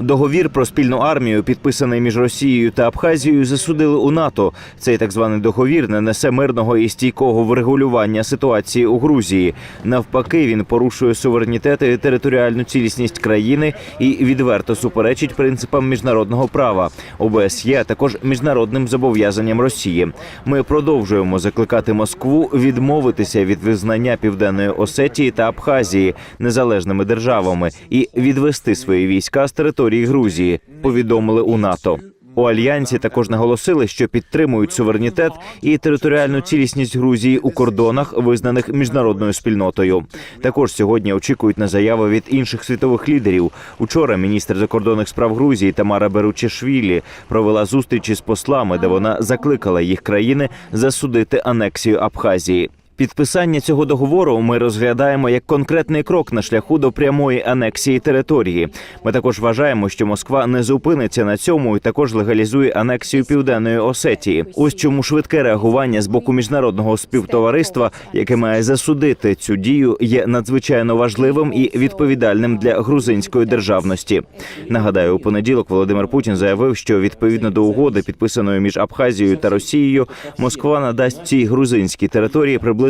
Договір про спільну армію, підписаний між Росією та Абхазією, засудили у НАТО. Цей так званий договір не несе мирного і стійкого врегулювання ситуації у Грузії. Навпаки, він порушує суверенітет і територіальну цілісність країни і відверто суперечить принципам міжнародного права ОБСЄ, а також міжнародним зобов'язанням Росії. Ми продовжуємо закликати Москву відмовитися від визнання Південної Осетії та Абхазії незалежними державами і відвести свої війська з території Грузії. Повідомили у НАТО. У альянсі також наголосили, що підтримують суверенітет і територіальну цілісність Грузії у кордонах, визнаних міжнародною спільнотою. Також сьогодні очікують на заяви від інших світових лідерів. Учора міністр закордонних справ Грузії Тамара Беручешвілі провела зустрічі з послами, де вона закликала їх країни засудити анексію Абхазії. Підписання цього договору ми розглядаємо як конкретний крок на шляху до прямої анексії території. Ми також вважаємо, що Москва не зупиниться на цьому і також легалізує анексію південної Осетії. Ось чому швидке реагування з боку міжнародного співтовариства, яке має засудити цю дію, є надзвичайно важливим і відповідальним для грузинської державності. Нагадаю, у понеділок Володимир Путін заявив, що відповідно до угоди, підписаної між Абхазією та Росією, Москва надасть цій грузинській території приблизно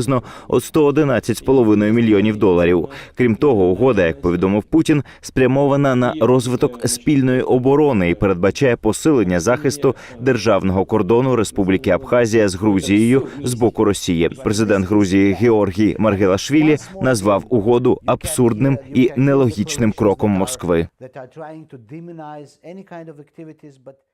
от 111,5 мільйонів доларів. Крім того, угода, як повідомив Путін, спрямована на розвиток спільної оборони і передбачає посилення захисту державного кордону Республіки Абхазія з Грузією з боку Росії. Президент Грузії Георгій Маргелашвілі назвав угоду абсурдним і нелогічним кроком Москви.